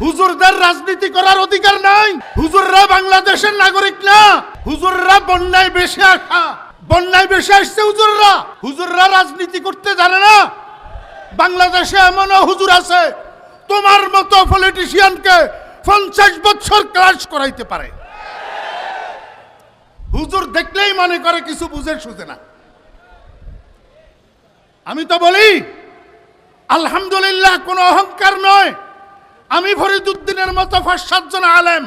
হুজুরদের রাজনীতি করার অধিকার নাই। হুজুররা বাংলাদেশের নাগরিক না। হুজুররা বন্যায় বেশি আসা। বন্যায় বেশি আসছে হুজুররা। হুজুররা রাজনীতি করতে জানে না। বাংলাদেশে এমনও হুজুর আছে, তোমার মতো পলিটিশিয়ানকে পঞ্চাশ বছর ক্লাস করাইতে পারে। হুজুর দেখলেই মনে করে কিছু বুঝে সুঝে না। আমি তো বলি, আলহামদুলিল্লাহ কোনো অহংকার নয়। আমি ফরিদুদ্দিনের মতো পাঁচ সাতজন আলেম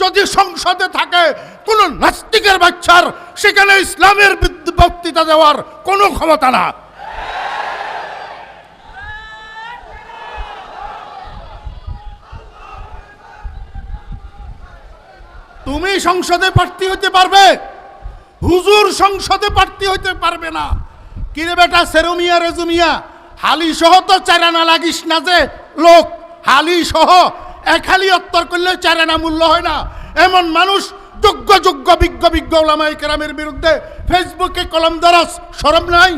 যদি সংসদে থাকে, কোন নাস্তিকের বাচ্চার সেখানে ইসলামের বক্তৃতা দেওয়ার কোনো ক্ষমতা না। তুমি সংসদে প্রার্থী হতে পারবে, হুজুর সংসদে প্রার্থী হইতে পারবে না। কিরে বেটা সেরুমিয়া, রেজুমিয়া হালি সহ তো চারানা লাগিস না যে, লোক। হালি সহ এক হালি অত্তর করলে চারানা মূল্য হয় না। এমন মানুষ যোগ্য যোগ্য, বিজ্ঞ বিজ্ঞ ওলামাই কেরামের বিরুদ্ধে ফেসবুকে কলম দরস সরম নাই।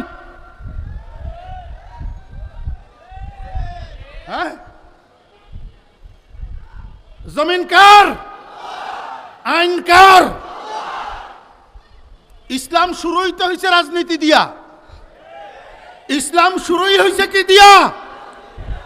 হ্যাঁ? জমিন কার? আইন কার? ইসলাম শুরুই তো হয়েছে রাজনীতি দিয়া। ইসলাম শুরুই হয়েছে কি দিয়া?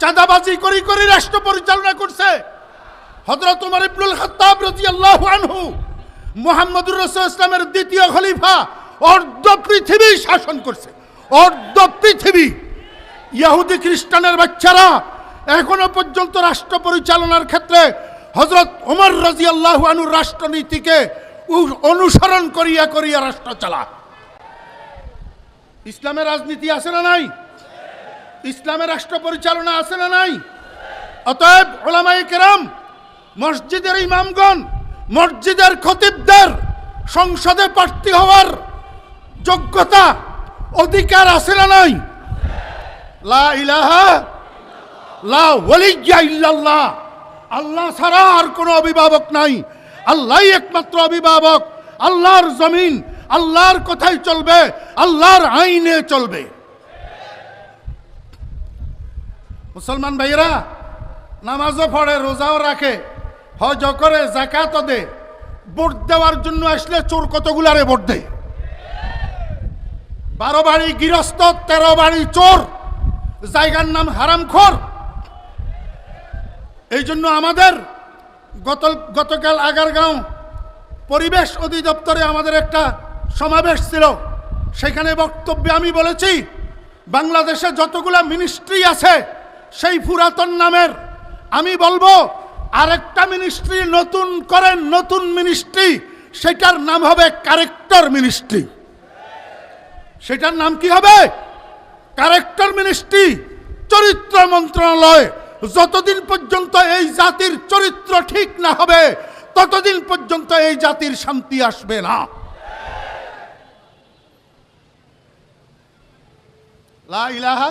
চাঁদাবাজি করি করি রাষ্ট্র পরিচালনা করছে। হজরত উমর ইবনুল খাত্তাব রাদিয়াল্লাহু আনহু মুহাম্মদুর রাসূল ইসলামের দ্বিতীয় খলিফা অর্ধ পৃথিবী শাসন করছে। অর্ধ পৃথিবী। ইহুদি খ্রিস্টানের বাচ্চারা এখনও পর্যন্ত রাষ্ট্র পরিচালনার ক্ষেত্রে হজরত ওমর রাজিয়াল্লাহু আনুর রাষ্ট্রনীতিকে অনুসরণ করিয়া করিয়া রাষ্ট্র চালা ইসলামের রাজনীতি আছে না নাই? ইসলামের রাষ্ট্র পরিচালনা আছে না নাই? অতএব ওলামাই কেরাম, মসজিদের ইমামগণ, মসজিদের খতিবদের সংসদে প্রার্থী হওয়ার যোগ্যতা, অধিকার আছে না নাই? লা ইলাহা লা ওয়ালিয়্যা ইল্লাল্লাহ। আল্লাহ ছাড়া আর কোনো অভিভাবক নাই। আল্লাহই একমাত্র অভিভাবক। আল্লাহর জমিন, আল্লাহর কথাই চলবে, আল্লাহর আইনে চলবে। মুসলমান ভাইরা নামাজও পড়ে, রোজাও রাখে হজ করে জাকাতও দে, ভোট দেওয়ার জন্য আসলে চোর কতগুলারে ভোট দেয়? বারো বাড়ি গৃহস্থ, তেরো বাড়ি চোর, জায়গার নাম হারামখোর। এই জন্য আমাদের গত গতকাল আগারগাঁও পরিবেশ অধিদপ্তরে আমাদের একটা সমাবেশ ছিল। সেখানে বক্তব্যে আমি বলেছি, বাংলাদেশে যতগুলা মিনিস্ট্রি আছে সেই পুরাতন নামের। আমি বলব, আরেকটা মিনিস্ট্রি নতুন করেন, নতুন মিনিস্ট্রি সেটার নাম হবে কারেক্টর মিনিস্ট্রি সেটার নাম কি হবে? কারেক্টর মিনিস্ট্রি চরিত্র মন্ত্রণালয়। যতদিন পর্যন্ত এই জাতির চরিত্র ঠিক না হবে, ততদিন পর্যন্ত এই জাতির শান্তি আসবে না। লা ইলাহা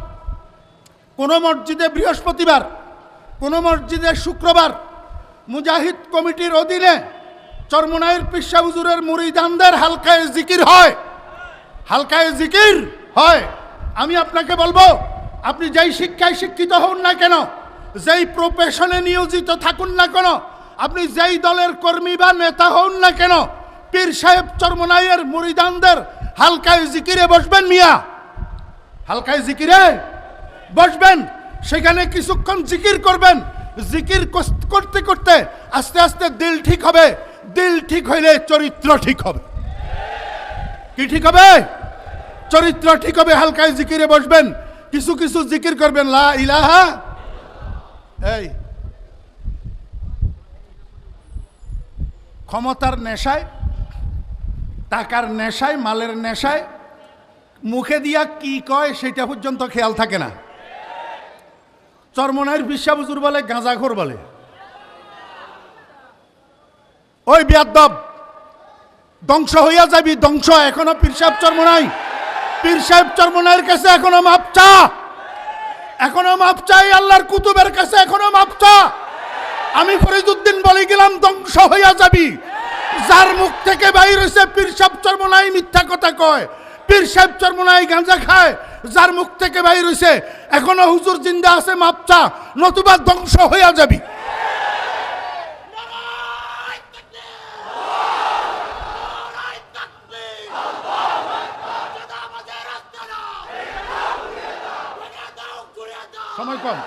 কোনো মসজিদে বৃহস্পতিবার, কোনো মসজিদে শুক্রবার মুজাহিদ কমিটির অধীনে চরমনাইয়ের পিসা হুজুরের মুরিদানদের হালকায় জিকির হয়। হালকায় জিকির হয়। আমি আপনাকে বলব, আপনি যেই শিক্ষায় শিক্ষিত হন না কেন, যেই প্রফেশনে নিয়োজিত থাকুন না কেন, আপনি যেই দলের কর্মী বা নেতা হন না কেন, পীর সাহেব চরমনাইয়ের মুরিদানদের হালকায় জিকিরে বসবেন মিয়া। হালকায় জিকিরে বসবেন, সেখানে কিছুক্ষণ জিকির করবেন। জিকির করতে করতে আস্তে আস্তে দিল ঠিক হবে। দিল ঠিক হইলে চরিত্র ঠিক হবে। কি ঠিক হবে? চরিত্র ঠিক হবে, হালকায় জিকিরে বসবেন। কিছু কিছু জিকির করবেন, লা ইলাহা। এই। ক্ষমতার নেশায়, টাকার নেশায়, মালের নেশায়, মুখে দিয়া কি কয় সেটা পর্যন্ত খেয়াল থাকে না। চরমনায়ের বিশ্বাবুজুর বলে, গাঁজাখোর বলে। ওই বিয়াদ্দব, ধ্বংস হইয়া যাবি, ধ্বংস। এখনও পীর সাহেব চরমনাই। পীর সাহেব চরমনাইয়ের কাছে এখনও মাপ চা। এখনও মাপ চাই আল্লাহর কুতুবের কাছে এখনও মাপ চা। আমি ফরিদুদ্দিন বলে গেলাম, ধ্বংস হইয়া যাবি। যার মুখ থেকে বাইর হইছে, পীর সাহেব চরমনাই মিথ্যা কথা কয়। পীর সাহেব চরমনাই গাঁজা খায়, যার মুখ থেকে বাইর হইছে এখনও হুজুর জিন্দা আছে, মাপ চা, নতুবা ধ্বংস হইয়া যাবি। সময় কম।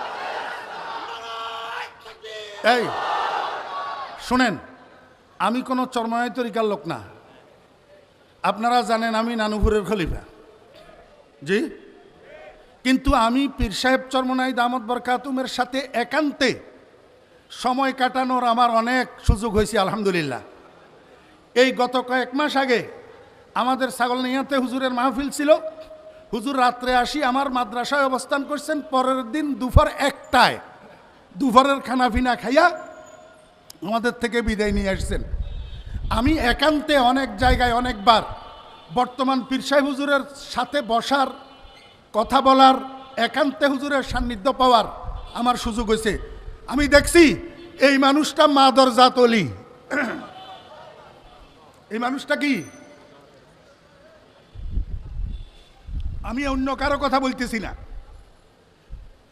এই, শুনেন, আমি কোনো চরমায় তরিকার লোক না। আপনারা জানেন আমি নানুপুরের খলিফা। জি? কিন্তু আমি পীর সাহেব চরমনাই দামদ বরকাতুমের সাথে একান্তে সময় কাটানোর আমার অনেক সুযোগ হয়েছে, আলহামদুলিল্লাহ। এই গত কয়েক মাস আগে আমাদের ছাগল নিয়াতে হুজুরের মাহফিল ছিল। হুজুর রাত্রে আসি আমার মাদ্রাসায় অবস্থান করছেন, পরের দিন দুপুর একটায়। দুপুরের খানাফিনা খাইয়া আমাদের থেকে বিদায় নিয়ে আসছেন। আমি একান্তে অনেক জায়গায় অনেকবার বর্তমান পীর সাহেব হুজুরের সাথে বসার কথা বলার একান্তে হুজুরের সান্নিধ্য পাওয়ার আমার সুযোগ হয়েছে। আমি দেখছি এই মানুষটা মাদর জাতলি এই মানুষটা কি? আমি অন্য কারও কথা বলতেছি না।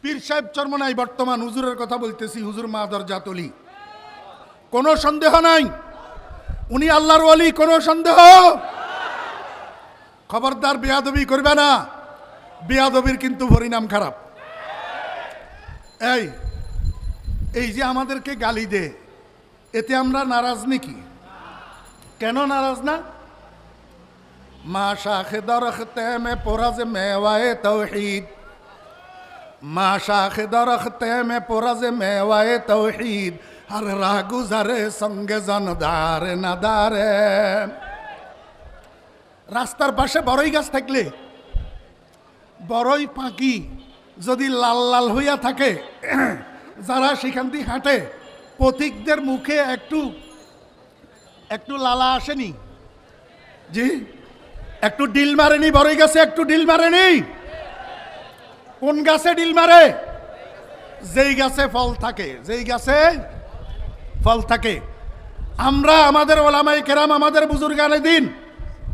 পীর সাহেব চর্মনাই বর্তমান হুজুরের কথা বলতেছি, হুজুর মাদর জাতলি কোনো সন্দেহ নাই? উনি আল্লাহর ওয়ালি কোনো সন্দেহ? খবরদার বেয়াদবি করবে না। বেয়াদবির কিন্তু পরিণাম খারাপ। এই এই যে আমাদেরকে গালি দে, এতে আমরা নারাজ নাকি? কেন নারাজ না? মা শাখে দরখতে মে পোরাজ মেওয়ায়ে তৌহিদ। মা শাখে দরখতে মে পোরাজ মেওয়ায়ে তৌহিদ। আর রাহ গুজারে সঙ্গে জনদারে নাদারে রাস্তার পাশে বড়ই গাছ থাকলে বড়ই পাখি যদি লাল লাল হইয়া থাকে, যারা সেখান দিয়ে হাঁটে, পথিকদের মুখে একটু একটু লালা আসেনি? জি? একটু ডিল মারেনি, বড়ই গাছে একটু ডিল মারেনি? কোন গাছে ডিল মারে? যেই গাছে ফল থাকে, যেই গাছে ফল থাকে। আমরা আমাদের ওলামাই কেরাম, আমাদের বুজুর্গানে দিন,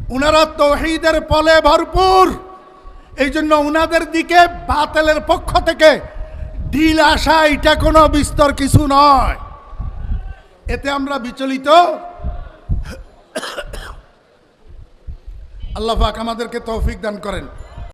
উনারা তৌহিদের ফলে ভরপুর। এই জন্য ওনাদের দিকে বাতেলের পক্ষ থেকে ডিল আসা, এটা কোনো বিস্তর কিছু নয়। এতে আমরা বিচলিত। আল্লাহফাক আমাদেরকে তৌফিক দান করেন।